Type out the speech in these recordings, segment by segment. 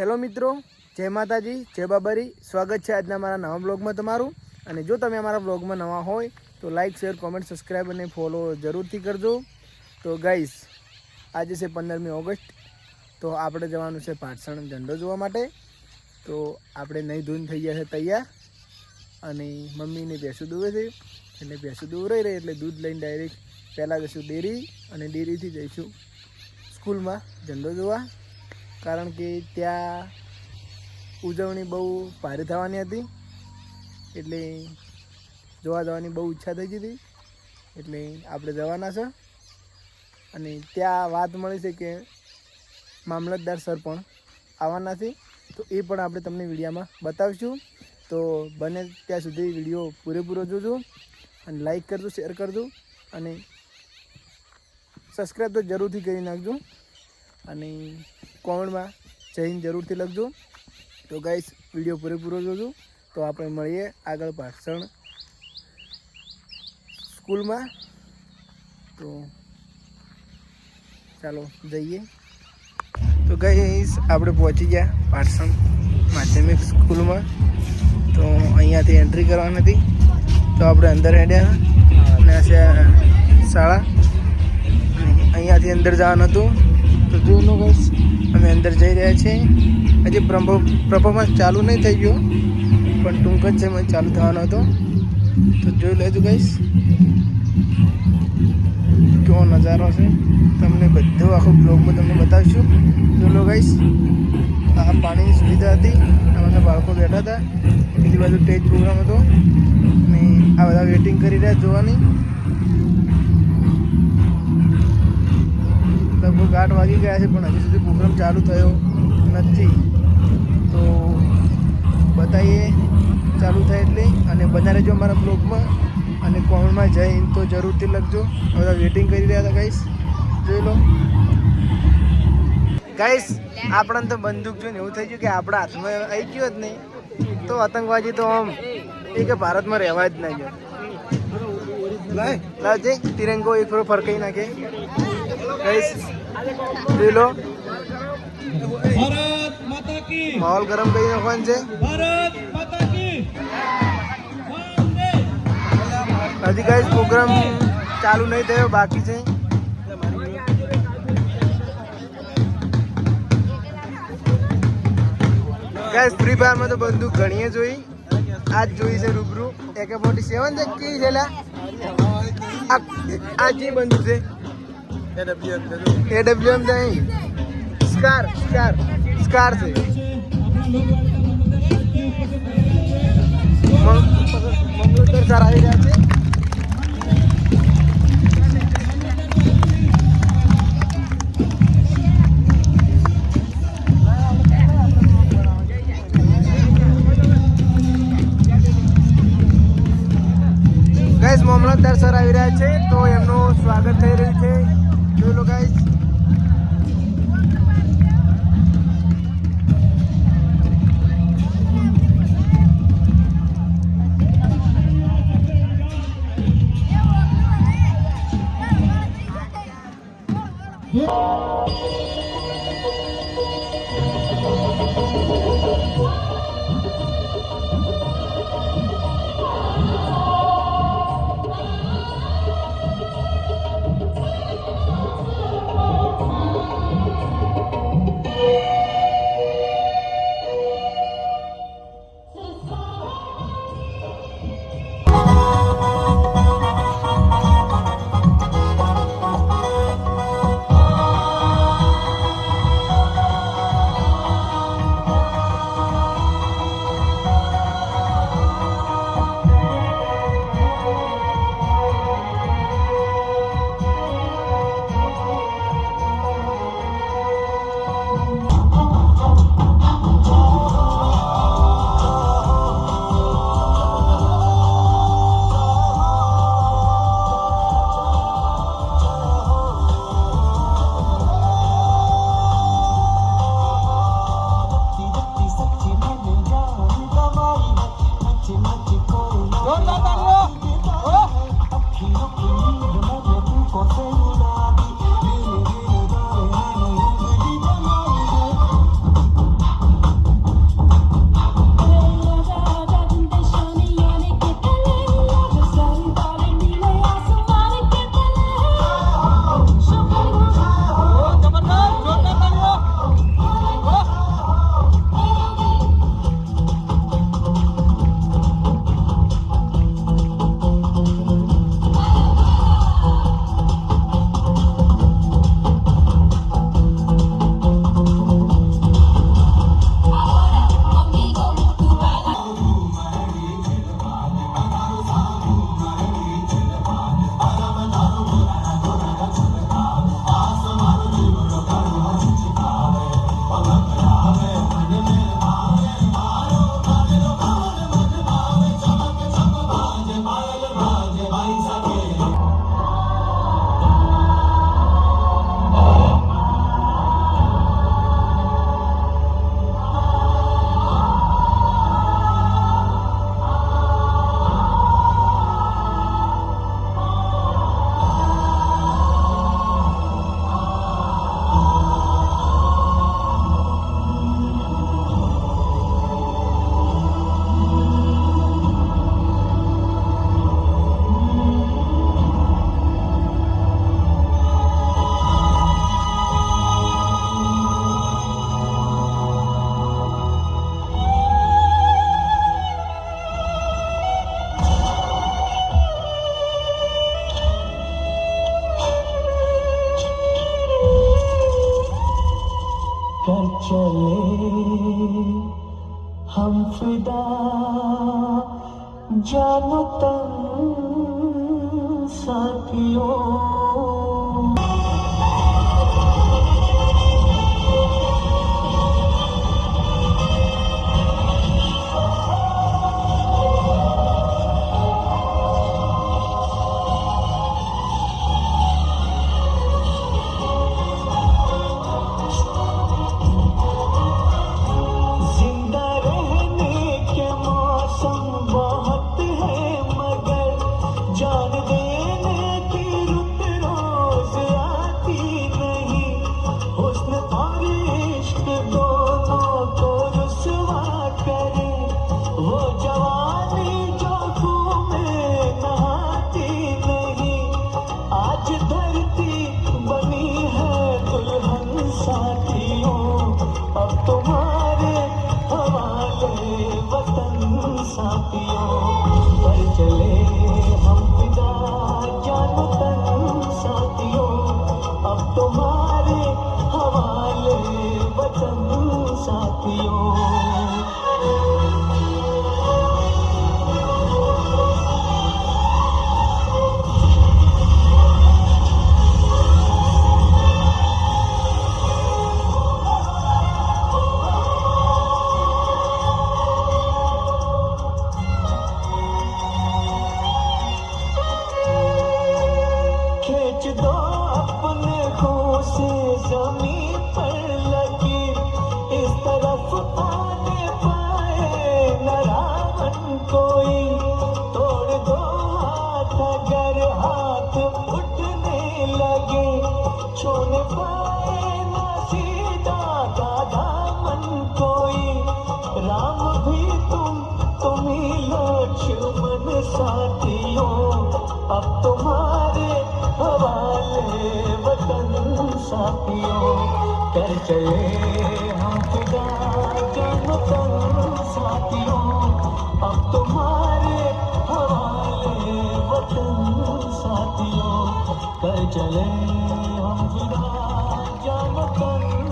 Hello મિત્રો, જય માતાજી, જય બાબારી. સ્વાગત છે આજના મારા નવા બ્લોગમાં તમારું. અને જો તમે અમારા બ્લોગમાં નવા હોય, તો લાઇક શેર કોમેન્ટ સબસ્ક્રાઈબ અને ફોલો જરૂરથી કરજો. તો ગાઈસ આજે છે પંદરમી ઓગસ્ટ, તો આપણે જવાનું છે પાટસણ ઝંડો જોવા માટે. તો આપણે નહીં ધૂન થઈ ગયા છે તૈયાર. અને મમ્મીને ભેંસું દૂવે છે. એટલે ભેંસું દૂવરાઈ રહી, એટલે દૂધ લઈને ડાયરેક્ટ પહેલાં જઈશું ડેરી અને ડેરીથી જઈશું સ્કૂલમાં ઝંડો જોવા. કારણ કે ત્યાં ઉજવણી બહુ ભારે થવાની હતી. એટલે જોવા જવાની બહુ ઈચ્છા થઈ ગઈ હતી. એટલે આપણે જવાના છે. અને ત્યાં વાત મળી છે કે મામલતદાર સર પણ આવવાના છે. તો એ પણ આપણે તમને વિડીયામાં બતાવીશું. તો બને ત્યાં સુધી વીડિયો પૂરેપૂરો જોજો અને લાઈક કરજો શેર કરજો અને સબસ્ક્રાઈબ તો જરૂરથી કરી નાખજો. અને કોમેન્ટમાં જઈને જરૂરથી લખજો. તો ગાઈસ, વીડિયો પૂરેપૂરો જોજો. તો આપણે મળીએ આગળ ભાષણ સ્કૂલમાં. તો ચાલો જઈએ. તો ગાઈસ, આપણે પહોંચી ગયા પાટસણ માધ્યમિક સ્કૂલમાં. તો અહીંયાથી એન્ટ્રી કરવાની હતી. તો આપણે અંદર હેડ્યા અને છે શાળા. અહીંયાથી અંદર જવાનું હતું. તો જોયું બસ અમે અંદર જઈ રહ્યા છીએ. હજી પરફોર્મન્સ ચાલુ નહીં થઈ ગયું, પણ ટૂંક જ છે મને ચાલુ થવાનો હતો. તો જોઈ લેજો ગઈશ કેવો નજારો છે. તમને બધો આખો બ્લોગમાં તમને બતાવીશું. જોઈ ગઈશ આ પાણીની સુવિધા હતી. અમારા બાળકો બેઠા હતા. બીજી બાજુ સ્ટેજ પ્રોગ્રામ હતો. અને આ બધા વેટિંગ કરી રહ્યા જોવાની. લગભગ આઠ વાગી ગયા છે પણ હજી સુધી પ્રોગ્રામ ચાલુ થયો નથી. તો બતાવીએ ચાલુ થાય એટલે અને બધા રહેજો અમારા બ્લોગમાં અને કોમેન્ટમાં જઈ તો જરૂરથી લખજો. બધા વેટિંગ કરી રહ્યા હતા ગાઈસ જોઈ લો. ગાઈસ આપણને તો બંદૂક જોઈને એવું થઈ ગયું કે આપણા હાથમાં આવી ગયો જ નહીં. તો આતંકવાદી તો આમ એ કે ભારતમાં રહેવા જ ના ગયો લાવજે તિરંગો એક ફરો ફરકાઈ નાખે. ગાઈસ જોઈ લો ભારત માતા કી. માહોલ ગરમ કરી નાખવાનું છે. ભારત માતા કી. વંદે. હજી ગાઈસ પ્રોગ્રામ ચાલુ નહીં થયો બાકી છે. ગાઈસ ફ્રી ફાયરમાં તો બંદૂક ઘણીએ જોઈ. આજ જોઈ છે રૂબરૂ. એકે ફોર્ટી સેવન છે કેવી છે લા? આ આ જે બંદૂક છે. એડબ્લ્યુ એમ નહીં સ્કાર સ્કાર સ્કાર છે. મંગળોત્તર સર આવી રહ્યા છે. ગાઈસ મામલતદાર સર આવી રહ્યા છે, તો એમનું સ્વાગત થઈ રહ્યું છે. Hello, guys. चले हम फिदा जानो तन साथियों साथियों कर चले हम फिदा जन साथियों अब तुम्हारे हवाले वतन साथियों कर चले हम फिदा जन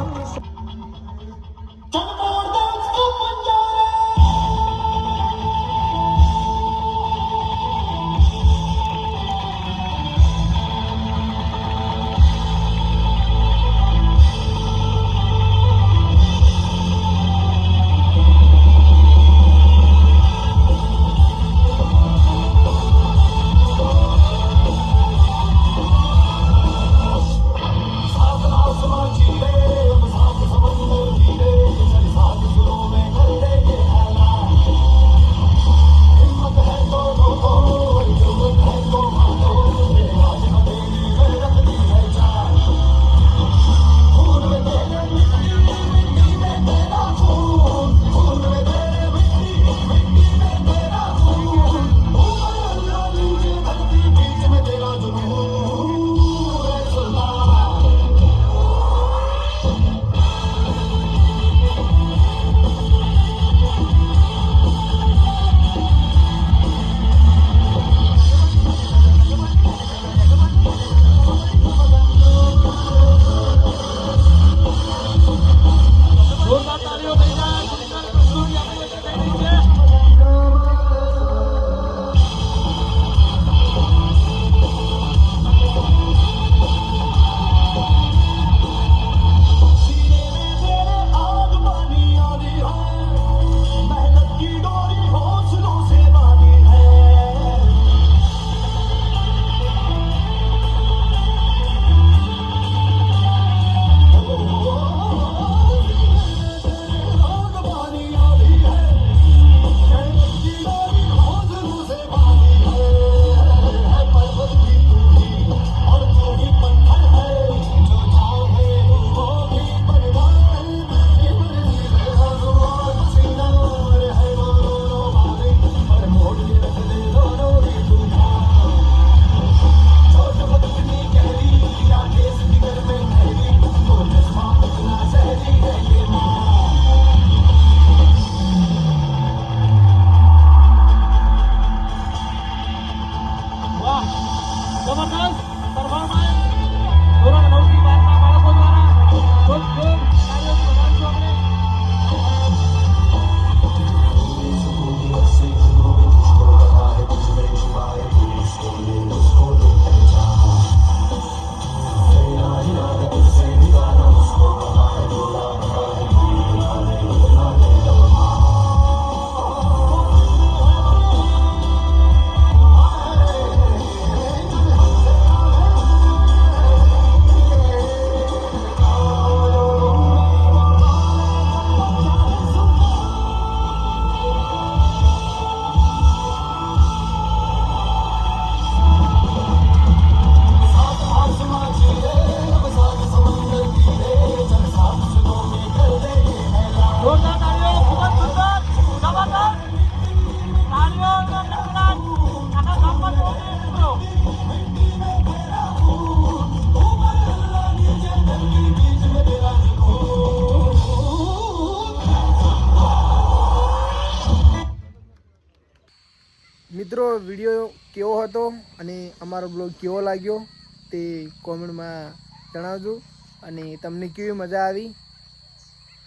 મિત્રો વીડિયો કેવો હતો અને અમારો બ્લોગ કેવો લાગ્યો તે કોમેન્ટમાં જણાવજો. અને તમને કેવી મજા આવી?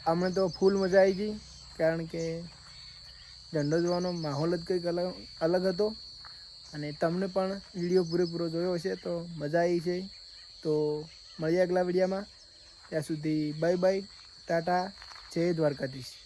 અમને તો ફૂલ મજા આવી ગઈ, કારણ કે ઝંડો જોવાનો માહોલ જ કંઈક અલગ અલગ હતો. અને તમને પણ વીડિયો પૂરેપૂરો જોયો હશે તો મજા આવી છે. તો મળીએ આગલા વિડીયામાં. ત્યાં સુધી બાય બાય, ટાટા, જય દ્વારકાધીશ.